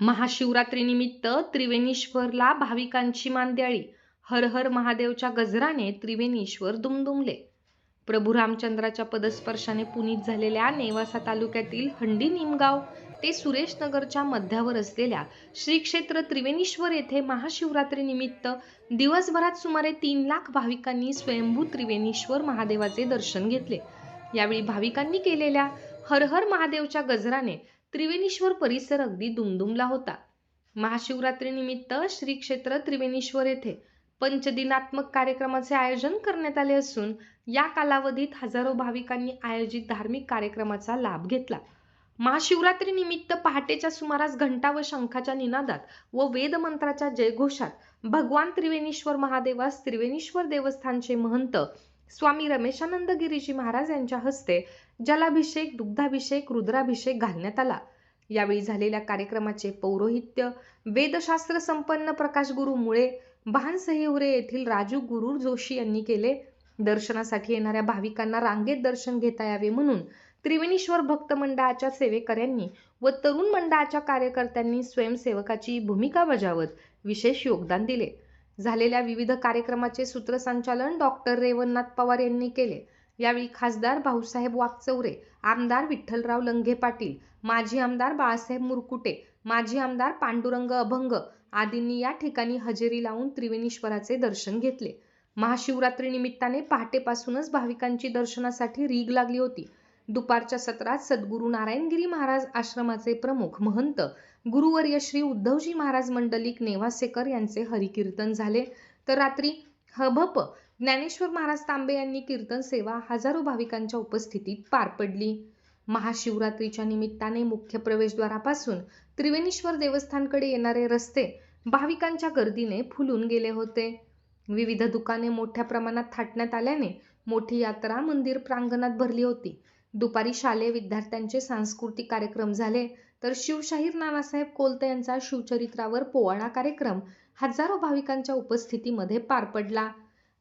महाशिवरात्रीनिमित्त त्रिवेणीश्वरला भाविकांची मांद्याळी. हर हर महादेवच्या गजराने त्रिवेणीश्वर दुमदुमले. प्रभू रामचंद्राच्या पदस्पर्शाने पुनीत झालेल्या नेवासा तालुक्यातील हंडी निमगाव ते सुरेशनगरच्या मध्यावर असलेल्या श्री क्षेत्र त्रिवेणीश्वर येथे महाशिवरात्रीनिमित्त दिवसभरात सुमारे तीन लाख भाविकांनी स्वयंभू त्रिवेणीश्वर महादेवाचे दर्शन घेतले. यावेळी भाविकांनी केलेल्या हर हर महादेवच्या गजराने त्रिवेणीश्वर परिसर अगदी दुमदुमला होता. महाशिवरात्रीनिमित्त श्री क्षेत्र त्रिवेणीश्वर येथे पंचदिनात्मक कार्यक्रमाचे आयोजन करण्यात आले असून या कालावधीत हजारो भाविकांनी आयोजित धार्मिक कार्यक्रमाचा लाभ घेतला. महाशिवरात्रीनिमित्त पहाटेच्या सुमारास घंटा व शंखाच्या निनादात व वेदमंत्राच्या जयघोषात भगवान त्रिवेणीश्वर महादेवास त्रिवेणीश्वर देवस्थानचे महंत स्वामी रमेशानंद गिरीजी महाराज यांच्या हस्ते जलाभिषेक दुग्धाभिषेक रुद्राभिषेक घालण्यात आला. यावेळी झालेल्या कार्यक्रमाचे पौरोहित्य वेदशास्त्र संपन्न प्रकाश गुरु मुळे बहानसहिवरे येथील राजू गुरुर जोशी यांनी केले. दर्शनासाठी येणाऱ्या भाविकांना रांगेत दर्शन घेता यावे म्हणून त्रिवेणीश्वर भक्त मंडळाच्या सेवेकऱ्यांनी व तरुण मंडळाच्या कार्यकर्त्यांनी स्वयंसेवकाची भूमिका बजावत विशेष योगदान दिले. झालेल्या विविध कार्यक्रमाचे सूत्रसंचालन डॉक्टर रेवणनाथ पवार यांनी केले. यावेळी खासदार भाऊसाहेब वाकचौरे आमदार विठ्ठलराव लंघे पाटील माजी आमदार बाळासाहेब मुरकुटे माजी आमदार पांडुरंग अभंग आदींनी या ठिकाणी हजेरी लावून त्रिवेणीश्वराचे दर्शन घेतले. महाशिवरात्री निमित्ताने पहाटेपासूनच भाविकांची दर्शनासाठी रीग लागली होती. दुपारच्या सत्रात सद्गुरू नारायणगिरी महाराज आश्रमाचे प्रमुख महंत गुरुवर्य श्री उद्धवजी महाराज मंडलिक नेवासेकर यांचे हरिकीर्तन झाले. तर रात्री हभप ज्ञानेश्वर महाराज तांबे यांनी कीर्तन सेवा हजारो भाविकांच्या उपस्थितीत पार पडली. महाशिवरात्रीच्या निमित्ताने मुख्य प्रवेशद्वारापासून त्रिवेणीश्वर देवस्थानकडे येणारे रस्ते भाविकांच्या गर्दीने फुलून गेले होते. विविध दुकाने मोठ्या प्रमाणात थाटण्यात आल्याने मोठी यात्रा मंदिर प्रांगणात भरली होती. दुपारी शालेय विद्यार्थ्यांचे सांस्कृतिक कार्यक्रम झाले तर शिवशाहीर नानासाहेब कोलते यांचा शिवचरित्रावर पोवाडा कार्यक्रम हजारो भाविकांच्या उपस्थितीमध्ये पार पडला.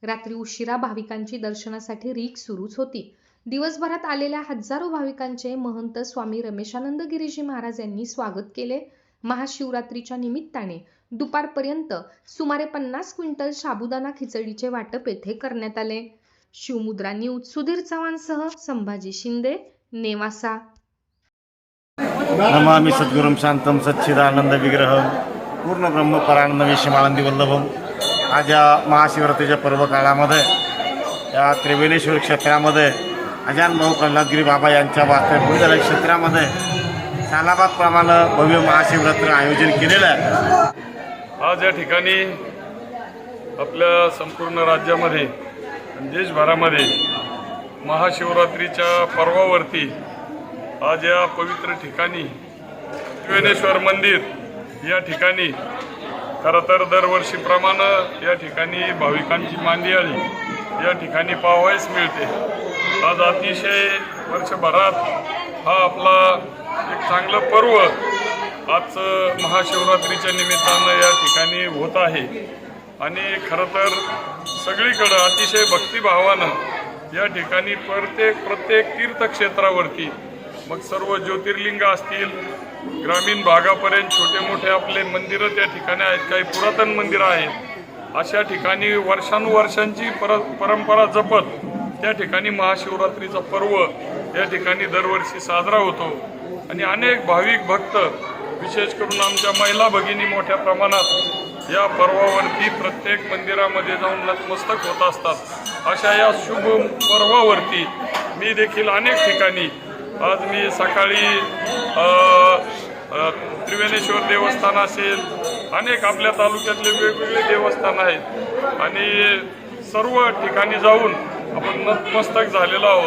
रात्री उशिरा भाविकांची दर्शनासाठी रीक सुरूच होती. दिवसभरात आलेल्या हजारो भाविकांचे महंत स्वामी रमेशानंद गिरीजी महाराज यांनी स्वागत केले. महाशिवरात्रीच्या निमित्ताने दुपारपर्यंत सुमारे पन्नास क्विंटल साबुदाणा खिचडीचे वाटप येथे करण्यात आले. शिवमुद्रा न्यूज सुधीर चव्हाणसह संभाजी शिंदे नेवासा. नमामि सद्गुरुं शांतम सच्चिदानंद विग्रह. पूर्ण ब्रह्म परानंद विषमानंदी वल्लभम. आज या महाशिवरात्रीच्या पर्व काळामध्ये या त्रिवेणेश्वर क्षेत्रामध्ये अजान भाऊ प्रल्हादगिरी बाबा यांच्या वास्तव्य क्षेत्रामध्ये सालाबादप्रमाणे भव्य महाशिवरात्र आयोजन केलेलं आहे. आज या ठिकाणी आपल्या संपूर्ण राज्यामध्ये देशभरामध्ये महाशिवरात्रीच्या पर्वावरती आज या पवित्र ठिकाणी त्रिवेणेश्वर मंदिर या ठिकाणी खरं तर दरवर्षीप्रमाणे या ठिकाणी भाविकांची मांदियाळी या ठिकाणी पाहावयास मिळते. आज अतिशय वर्षभरात हा आपला एक चांगलं पर्व आज महाशिवरात्रीच्या निमित्तानं या ठिकाणी होत आहे. आणि खरं तर सगळीकडं अतिशय भक्तिभावानं या ठिकाणी प्रत्येक प्रत्येक तीर्थक्षेत्रावरती मग सर्व ज्योतिर्लिंग असतील ग्रामीण भागापर्यंत छोटे मोठे आपले मंदिरं त्या ठिकाणी आहेत काही पुरातन मंदिरं आहेत अशा ठिकाणी वर्षानुवर्षांची पर परंपरा जपत त्या ठिकाणी महाशिवरात्रीचा पर्व या ठिकाणी दरवर्षी साजरा होतो. आणि अनेक भाविक भक्त विशेष करून आमच्या महिला भगिनी मोठ्या प्रमाणात या पर्वावरती प्रत्येक मंदिरामध्ये जाऊन नतमस्तक होत असतात. अशा या शुभ पर्वावरती मी देखील अनेक ठिकाणी आज मी सकाळी त्रिवेणेश्वर देवस्थान असेल अनेक आपल्या तालुक्यातले वेगवेगळे देवस्थान आहेत. आणि सर्व ठिकाणी जाऊन आपण नतमस्तक झालेलो आहोत.